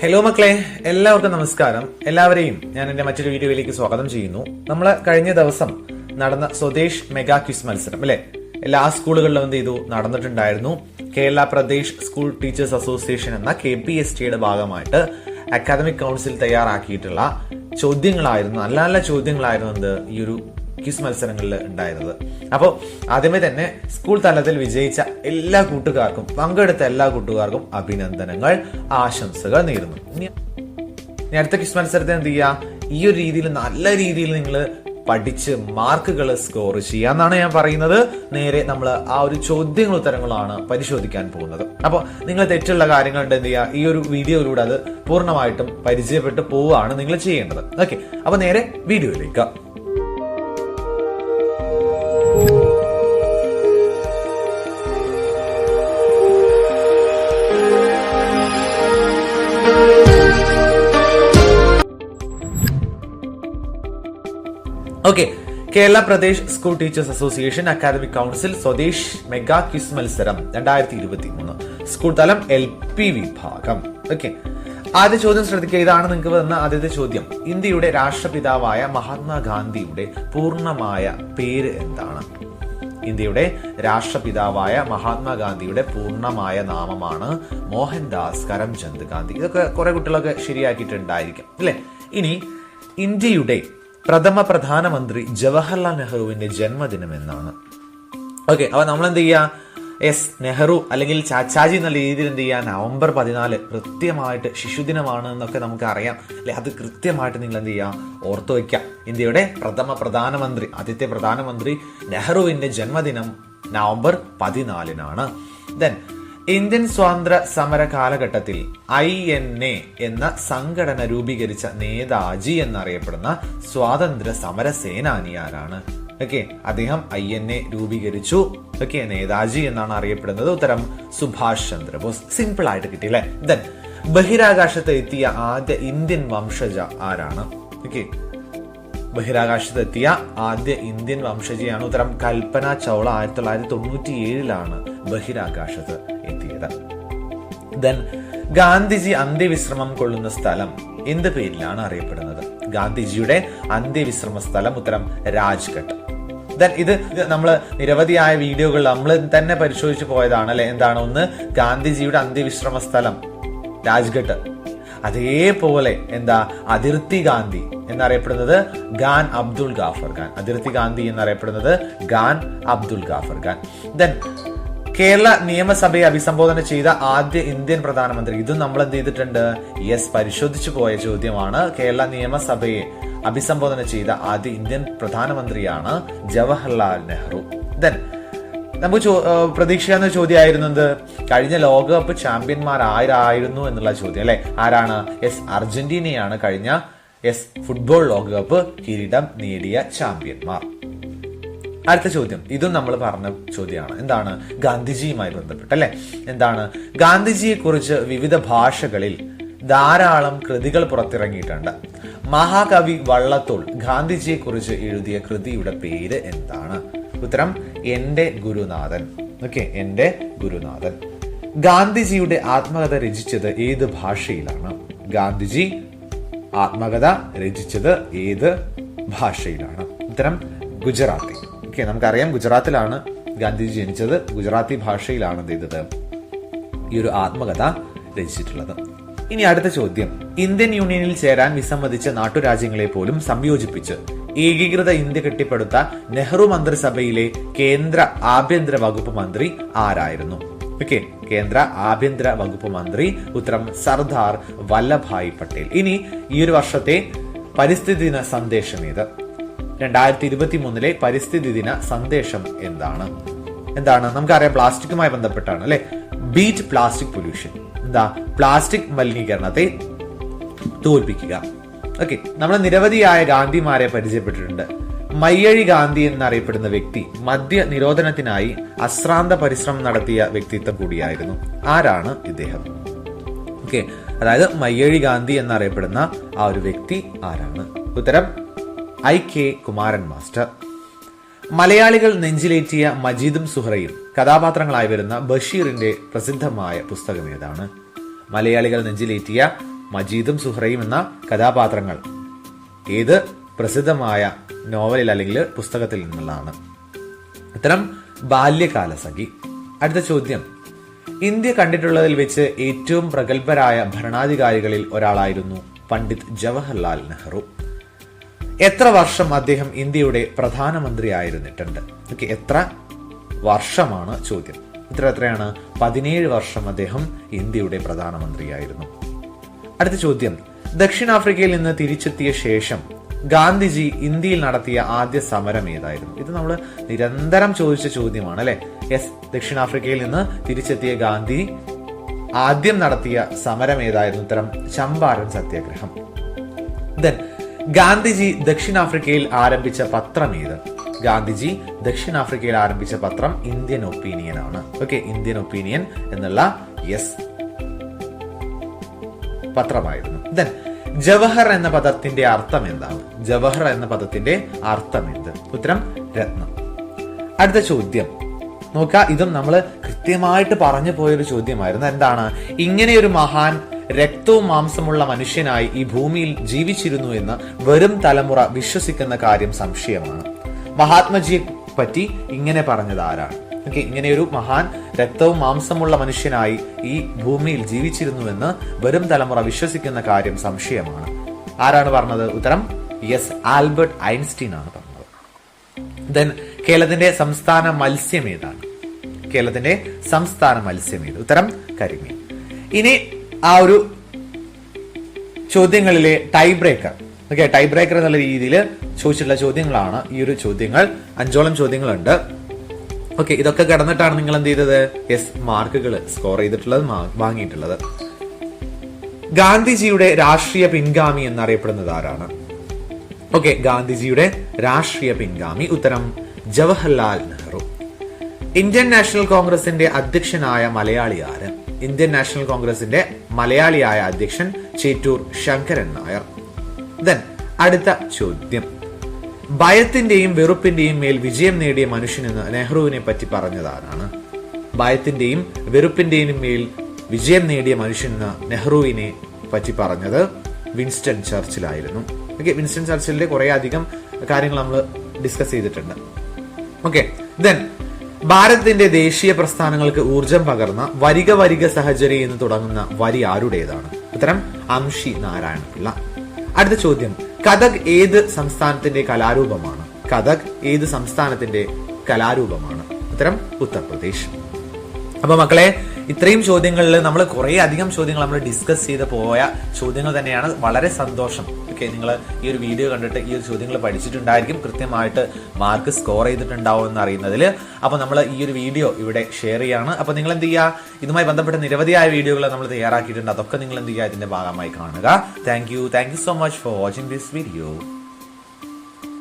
Hello മക്കളെ. എല്ലാവർക്കും നമസ്കാരം. എല്ലാവരെയും ഞാൻ എന്റെ മറ്റൊരു വീഡിയോയിലേക്ക് സ്വാഗതം ചെയ്യുന്നു. നമ്മൾ കഴിഞ്ഞ ദിവസം നടന്ന സ്വദേശ് മെഗാ ക്വിസ് മത്സരം അല്ലെ? എല്ലാ സ്കൂളുകളിലും എന്ത് ചെയ്തു? നടന്നിട്ടുണ്ടായിരുന്നു. Kerala Pradesh school teachers association എന്ന കെ പി എസ് ടിയുടെ ഭാഗമായിട്ട് അക്കാദമിക് കൗൺസിൽ തയ്യാറാക്കിയിട്ടുള്ള ചോദ്യങ്ങളായിരുന്നു. നല്ല നല്ല ചോദ്യങ്ങളായിരുന്നു എന്ത്? ഈ ഒരു ക്വിസ് മത്സരങ്ങളിൽ ഉണ്ടായിരുന്നത്. അപ്പോൾ ആദ്യമേ തന്നെ സ്കൂൾ തലത്തിൽ വിജയിച്ച എല്ലാ കൂട്ടുകാർക്കും പങ്കെടുത്ത എല്ലാ കൂട്ടുകാർക്കും അഭിനന്ദനങ്ങൾ ആശംസകൾ നേരുന്നു. ഇനി അടുത്ത ക്വിസ് മത്സരത്തിൽ എന്ത് ചെയ്യുക ഈ ഒരു രീതിയിൽ നല്ല രീതിയിൽ നിങ്ങൾ പഠിച്ച് മാർക്കുകൾ സ്കോർ ചെയ്യുക എന്നാണ് ഞാൻ പറയുന്നത്. നേരെ നമ്മൾ ആ ഒരു ചോദ്യങ്ങൾ ഉത്തരങ്ങളാണ് പരിശോധിക്കാൻ പോകുന്നത്. അപ്പോൾ നിങ്ങൾ തെറ്റുള്ള കാര്യങ്ങൾ എന്ത് ചെയ്യുക? ഈ ഒരു വീഡിയോയിലൂടെ അത് പൂർണമായിട്ടും പരിചയപ്പെട്ട് പോവുകയാണ് നിങ്ങൾ ചെയ്യേണ്ടത്. ഓക്കെ. അപ്പോൾ നേരെ വീഡിയോയിലേക്ക്. Okay Kerala Pradesh school teachers association academic council Swadesh mega quiz മത്സരം രണ്ടായിരത്തി ഇരുപത്തി മൂന്ന് സ്കൂൾ തലം എൽ പി വിഭാഗം. ഓക്കെ ആദ്യ ചോദ്യം ശ്രദ്ധിക്കുക. ഇതാണ് നിങ്ങൾക്ക് വന്ന ആദ്യത്തെ ചോദ്യം. ഇന്ത്യയുടെ രാഷ്ട്രപിതാവായ മഹാത്മാഗാന്ധിയുടെ പൂർണമായ പേര് എന്താണ്? ഇന്ത്യയുടെ രാഷ്ട്രപിതാവായ മഹാത്മാഗാന്ധിയുടെ പൂർണമായ നാമമാണ് മോഹൻദാസ് കരംചന്ദ് ഗാന്ധി. ഇതൊക്കെ കുറെ കുട്ടികളൊക്കെ ശരിയാക്കിയിട്ടുണ്ടായിരിക്കും. അല്ലെ? ഇനി ഇന്ത്യയുടെ പ്രഥമ പ്രധാനമന്ത്രി ജവഹർലാൽ നെഹ്റുവിന്റെ ജന്മദിനം എന്നാണ് ഓക്കെ അപ്പൊ നമ്മൾ എന്ത് ചെയ്യുക എസ് നെഹ്റു അല്ലെങ്കിൽ ചാച്ചാജി എന്നുള്ള രീതിയിൽ എന്ത് ചെയ്യുക നവംബർ പതിനാല് കൃത്യമായിട്ട് ശിശുദിനമാണ് എന്നൊക്കെ നമുക്ക് അറിയാം. അല്ലെ? അത് കൃത്യമായിട്ട് നിങ്ങൾ എന്ത് ചെയ്യുക ഓർത്തു വയ്ക്കുക ഇന്ത്യയുടെ പ്രഥമ പ്രധാനമന്ത്രി ആദ്യത്തെ പ്രധാനമന്ത്രി നെഹ്റുവിന്റെ ജന്മദിനം നവംബർ പതിനാലിനാണ്. ദെൻ ഇന്ത്യൻ സ്വാതന്ത്ര്യ സമര കാലഘട്ടത്തിൽ ഐ എൻ എ എന്ന സംഘടന രൂപീകരിച്ച നേതാജി എന്നറിയപ്പെടുന്ന സ്വാതന്ത്ര്യ സമര സേനാനിയാരാണ് ഓക്കെ അദ്ദേഹം ഐ എൻ എ രൂപീകരിച്ചു. ഓക്കെ നേതാജി എന്നാണ് അറിയപ്പെടുന്നത്. ഉത്തരം സുഭാഷ് ചന്ദ്രബോസ്. സിമ്പിൾ ആയിട്ട് കിട്ടിയില്ലേ? ദെൻ ബഹിരാകാശത്ത് എത്തിയ ആദ്യ ഇന്ത്യൻ വംശജ ആരാണ്? ഓക്കെ ബഹിരാകാശത്ത് എത്തിയ ആദ്യ ഇന്ത്യൻ വംശജയാണ് ഉത്തരം കൽപ്പന ചൗള ആയിരത്തി തൊള്ളായിരത്തി തൊണ്ണൂറ്റി ഏഴിലാണ് ബഹിരാകാശത്ത് എത്തിയത്. ദെൻ ഗാന്ധിജി അന്ത്യവിശ്രമം കൊള്ളുന്ന സ്ഥലം എന്ത് പേരിലാണ് അറിയപ്പെടുന്നത്? ഗാന്ധിജിയുടെ അന്ത്യവിശ്രമ സ്ഥലം ഉത്തരം രാജ്ഘട്ട്. ദെൻ ഇത് നമ്മൾ നിരവധിയായ വീഡിയോകൾ നമ്മൾ തന്നെ പരിശോധിച്ചു പോയതാണ് അല്ലെ? എന്താണ് ഒന്ന് ഗാന്ധിജിയുടെ അന്ത്യവിശ്രമ സ്ഥലം രാജ്ഘട്ട്. അതേപോലെ എന്താ അതിർത്തി ഗാന്ധി എന്നറിയപ്പെടുന്നത് ഖാൻ അബ്ദുൾ ഗാഫർ ഖാൻ. അതിർത്തി ഗാന്ധി എന്നറിയപ്പെടുന്നത് ഖാൻ അബ്ദുൾ ഗാഫർ ഖാൻ. ദെൻ കേരള നിയമസഭയെ അഭിസംബോധന ചെയ്ത ആദ്യ ഇന്ത്യൻ പ്രധാനമന്ത്രി ഇതും നമ്മൾ എന്ത് ചെയ്തിട്ടുണ്ട്? യെസ് പരിശോധിച്ചു പോയ ചോദ്യമാണ്. കേരള നിയമസഭയെ അഭിസംബോധന ചെയ്ത ആദ്യ ഇന്ത്യൻ പ്രധാനമന്ത്രിയാണ് ജവഹർലാൽ നെഹ്റു. ദെൻ നമുക്ക് ചോ- ഏഹ് പ്രതീക്ഷിക്കാവുന്ന ചോദ്യമായിരുന്നു എന്ത് കഴിഞ്ഞ ലോകകപ്പ് ചാമ്പ്യന്മാർ ആരായിരുന്നു എന്നുള്ള ചോദ്യം അല്ലെ? ആരാണ്? എസ് അർജന്റീനയാണ് കഴിഞ്ഞ എസ് ഫുട്ബോൾ ലോകകപ്പ് കിരീടം നേടിയ ചാമ്പ്യന്മാർ. അടുത്ത ചോദ്യം. ഇതും നമ്മൾ പറഞ്ഞ ചോദ്യമാണ്. എന്താണ്? ഗാന്ധിജിയുമായി ബന്ധപ്പെട്ട് അല്ലെ? എന്താണ്? ഗാന്ധിജിയെ കുറിച്ച് വിവിധ ഭാഷകളിൽ ധാരാളം കൃതികൾ പുറത്തിറങ്ങിയിട്ടുണ്ട്. മഹാകവി വള്ളത്തോൾ ഗാന്ധിജിയെ കുറിച്ച് എഴുതിയ കൃതിയുടെ പേര് എന്താണ്? ഉത്തരം എന്റെ ഗുരുനാഥൻ. ഓക്കെ എന്റെ ഗുരുനാഥൻ. ഗാന്ധിജിയുടെ ആത്മകഥ രചിച്ചത് ഏത് ഭാഷയിലാണ്? ഗാന്ധിജി ആത്മകഥ രചിച്ചത് ഏത് ഭാഷയിലാണ്? ഉത്തരം ഗുജറാത്തി. ഓക്കെ നമുക്കറിയാം ഗുജറാത്തിലാണ് ഗാന്ധിജി ജനിച്ചത്. ഗുജറാത്തി ഭാഷയിലാണ് എന്ത് ചെയ്തത്. ഈ ഒരു ആത്മകഥ രചിച്ചിട്ടുള്ളത്. ഇനി അടുത്ത ചോദ്യം. ഇന്ത്യൻ യൂണിയനിൽ ചേരാൻ വിസമ്മതിച്ച നാട്ടുരാജ്യങ്ങളെ പോലും സംയോജിപ്പിച്ച് ഏകീകൃത ഇന്ത്യ കെട്ടിപ്പടുത്ത നെഹ്റു മന്ത്രിസഭയിലെ കേന്ദ്ര ആഭ്യന്തര വകുപ്പ് മന്ത്രി ആരായിരുന്നു? ഓക്കെ കേന്ദ്ര ആഭ്യന്തര വകുപ്പ് മന്ത്രി ഉത്തരം സർദാർ വല്ലഭായ് പട്ടേൽ. ഇനി ഈ ഒരു വർഷത്തെ പരിസ്ഥിതി ദിന സന്ദേശം ഏത്? രണ്ടായിരത്തി ഇരുപത്തി മൂന്നിലെ പരിസ്ഥിതി ദിന സന്ദേശം എന്താണ്? എന്താണ്? നമുക്കറിയാം പ്ലാസ്റ്റിക്കുമായി ബന്ധപ്പെട്ടാണ് അല്ലെ? ബീറ്റ് പ്ലാസ്റ്റിക് പൊല്യൂഷൻ എന്താ? പ്ലാസ്റ്റിക് മലിനീകരണത്തെ തോൽപ്പിക്കുക. ഓക്കെ നമ്മൾ നിരവധിയായ ഗാന്ധിമാരെ പരിചയപ്പെട്ടിട്ടുണ്ട്. മയ്യഴി ഗാന്ധി എന്നറിയപ്പെടുന്ന വ്യക്തി മദ്യ നിരോധനത്തിനായി അശ്രാന്ത പരിശ്രമം നടത്തിയ വ്യക്തിത്വം കൂടിയായിരുന്നു. ആരാണ് ഇദ്ദേഹം? ഓക്കെ അതായത് മയ്യഴി ഗാന്ധി എന്നറിയപ്പെടുന്ന ആ ഒരു വ്യക്തി ആരാണ്? ഉത്തരം ഐ കെ കുമാരൻ മാസ്റ്റർ. മലയാളികൾ നെഞ്ചിലേറ്റിയ മജീദും സുഹറയും കഥാപാത്രങ്ങളായി വരുന്ന ബഷീറിന്റെ പ്രസിദ്ധമായ പുസ്തകം ഏതാണ്? മലയാളികൾ നെഞ്ചിലേറ്റിയ മജീദും സുഹ്റയും എന്ന കഥാപാത്രങ്ങൾ. ഏത് പ്രസിദ്ധമായ നോവലിൽ അല്ലെങ്കിൽ പുസ്തകത്തിൽ നിന്നുള്ളതാണ്. ഇത്തരം ബാല്യകാല സഖി അടുത്ത ചോദ്യം. ഇന്ത്യ കണ്ടിട്ടുള്ളതിൽ വെച്ച് ഏറ്റവും പ്രഗത്ഭരായ ഭരണാധികാരികളിൽ ഒരാളായിരുന്നു പണ്ഡിറ്റ് ജവഹർലാൽ നെഹ്റു. എത്ര വർഷം അദ്ദേഹം ഇന്ത്യയുടെ പ്രധാനമന്ത്രിയായിരുന്നിട്ടുണ്ട്? ഓക്കെ എത്ര വർഷമാണ് ചോദ്യം. ഇത്ര എത്രയാണ്? പതിനേഴ് വർഷം അദ്ദേഹം ഇന്ത്യയുടെ പ്രധാനമന്ത്രിയായിരുന്നു. അടുത്ത ചോദ്യം. ദക്ഷിണാഫ്രിക്കയിൽ നിന്ന് തിരിച്ചെത്തിയ ശേഷം ഗാന്ധിജി ഇന്ത്യയിൽ നടത്തിയ ആദ്യ സമരം ഏതായിരുന്നു? ഇത് നമ്മൾ നിരന്തരം ചോദിച്ച ചോദ്യമാണ് അല്ലെ? യെസ് ദക്ഷിണാഫ്രിക്കയിൽ നിന്ന് തിരിച്ചെത്തിയ ഗാന്ധി ആദ്യം നടത്തിയ സമരം ഏതായിരുന്നു? ഉത്തരം ചമ്പാരൻ സത്യാഗ്രഹം. ദെൻ ഗാന്ധിജി ദക്ഷിണാഫ്രിക്കയിൽ ആരംഭിച്ച പത്രം ഏത്? ഗാന്ധിജി ദക്ഷിണാഫ്രിക്കയിൽ ആരംഭിച്ച പത്രം ഇന്ത്യൻ ഒപ്പീനിയൻ ആണ് ഓക്കെ ഇന്ത്യൻ ഒപ്പീനിയൻ എന്നുള്ള യെസ് പത്രമായിരുന്നു. ദെൻ ജവഹർ എന്ന പദത്തിന്റെ അർത്ഥം എന്താണ് ജവഹർ എന്ന പദത്തിന്റെ അർത്ഥം എന്ത് ഉത്തരം രത്നം. അടുത്ത ചോദ്യം. നോക്ക ഇതും നമ്മൾ കൃത്യമായിട്ട് പറഞ്ഞു പോയൊരു ചോദ്യമായിരുന്നു. എന്താണ്? ഇങ്ങനെയൊരു മഹാൻ രക്തവും മാംസമുള്ള മനുഷ്യനായി ഈ ഭൂമിയിൽ ജീവിച്ചിരുന്നു എന്ന് വെറും തലമുറ വിശ്വസിക്കുന്ന കാര്യം സംശയമാണ്. മഹാത്മജിയെ പറ്റി ഇങ്ങനെ പറഞ്ഞത് ആരാണ്? ഓക്കെ ഇങ്ങനെയൊരു മഹാൻ രക്തവും മാംസമുള്ള മനുഷ്യനായി ഈ ഭൂമിയിൽ ജീവിച്ചിരുന്നുവെന്ന് വരും തലമുറ വിശ്വസിക്കുന്ന കാര്യം സംശയമാണ്. ആരാണ് പറഞ്ഞത്? ഉത്തരം യെസ് ആൽബർട്ട് ഐൻസ്റ്റീൻ ആണ് പറഞ്ഞത്. ദെൻ കേരളത്തിന്റെ സംസ്ഥാന മത്സ്യം ഏതാണ്? കേരളത്തിന്റെ സംസ്ഥാന മത്സ്യം ഏത്? ഉത്തരം കരിമീൻ. ഇനി ആ ഒരു ചോദ്യങ്ങളിലെ tie breaker okay tie breaker എന്നുള്ള രീതിയിൽ ചോദിച്ചിട്ടുള്ള ചോദ്യങ്ങളാണ്. ഈ ഒരു ചോദ്യങ്ങൾ അഞ്ചോളം ചോദ്യങ്ങളുണ്ട്. ഓക്കെ ഇതൊക്കെ കടന്നിട്ടാണ് നിങ്ങൾ എന്ത് ചെയ്തത്? യെസ് മാർക്കുകൾ സ്കോർ ചെയ്തിട്ടുള്ളത് വാങ്ങിയിട്ടുള്ളത്. ഗാന്ധിജിയുടെ രാഷ്ട്രീയ പിൻഗാമി എന്നറിയപ്പെടുന്നത് ആരാണ്? ഓക്കെ ഗാന്ധിജിയുടെ രാഷ്ട്രീയ പിൻഗാമി ഉത്തരം ജവഹർലാൽ നെഹ്റു. ഇന്ത്യൻ നാഷണൽ കോൺഗ്രസിന്റെ അധ്യക്ഷനായ മലയാളി ആര്? ഇന്ത്യൻ നാഷണൽ കോൺഗ്രസിന്റെ മലയാളിയായ അധ്യക്ഷൻ ചേറ്റൂർ ശങ്കരൻ നായർ. ദെൻ അടുത്ത ചോദ്യം. ഭയത്തിന്റെയും വെറുപ്പിന്റെയും മേൽ വിജയം നേടിയ മനുഷ്യനെന്ന് നെഹ്റുവിനെ പറ്റി പറഞ്ഞതാണ്. ഭയത്തിന്റെയും വെറുപ്പിന്റെയും മേൽ വിജയം നേടിയ മനുഷ്യനെന്ന് നെഹ്റുവിനെ പറ്റി പറഞ്ഞത് വിൻസ്റ്റൺ ചർച്ചിലായിരുന്നു. ഓക്കെ വിൻസ്റ്റൺ ചർച്ചിലിന്റെ കുറെ അധികം കാര്യങ്ങൾ നമ്മൾ ഡിസ്കസ് ചെയ്തിട്ടുണ്ട്. ഓക്കെ ദെൻ ഭാരതത്തിന്റെ ദേശീയ പ്രസ്ഥാനങ്ങൾക്ക് ഊർജം പകർന്ന വരിക വരിക സഹചരി എന്ന് തുടങ്ങുന്ന വരി ആരുടേതാണ്? ഉത്തരം അംഷി നാരായണ പിള്ള അടുത്ത ചോദ്യം കഥക് ഏത് സംസ്ഥാനത്തിന്റെ കലാരൂപമാണ്? കഥക് ഏത് സംസ്ഥാനത്തിന്റെ കലാരൂപമാണ്? ഉത്തരം ഉത്തർപ്രദേശ്. അപ്പൊ മക്കളെ ഇത്രയും ചോദ്യങ്ങളിൽ നമ്മൾ കുറെ അധികം ചോദ്യങ്ങൾ നമ്മൾ ഡിസ്കസ് ചെയ്ത് പോയ ചോദ്യങ്ങൾ തന്നെയാണ് വളരെ സന്തോഷം. ഓക്കെ നിങ്ങൾ ഈ ഒരു വീഡിയോ കണ്ടിട്ട് ഈ ഒരു ചോദ്യങ്ങൾ പഠിച്ചിട്ടുണ്ടായിരിക്കും. കൃത്യമായിട്ട് മാർക്ക് സ്കോർ ചെയ്തിട്ടുണ്ടാവും എന്ന് അറിയുന്നതിൽ അപ്പോൾ നമ്മൾ ഈ ഒരു വീഡിയോ ഇവിടെ ഷെയർ ചെയ്യാണ്. അപ്പോൾ നിങ്ങൾ എന്ത് ചെയ്യുക? ഇതുമായി ബന്ധപ്പെട്ട നിരവധിയായ വീഡിയോകൾ നമ്മൾ തയ്യാറാക്കിയിട്ടുണ്ട്. അതൊക്കെ നിങ്ങൾ എന്ത് ചെയ്യുക? ഇതിന്റെ ഭാഗമായി കാണുക. Thank you thank you so much for watching this video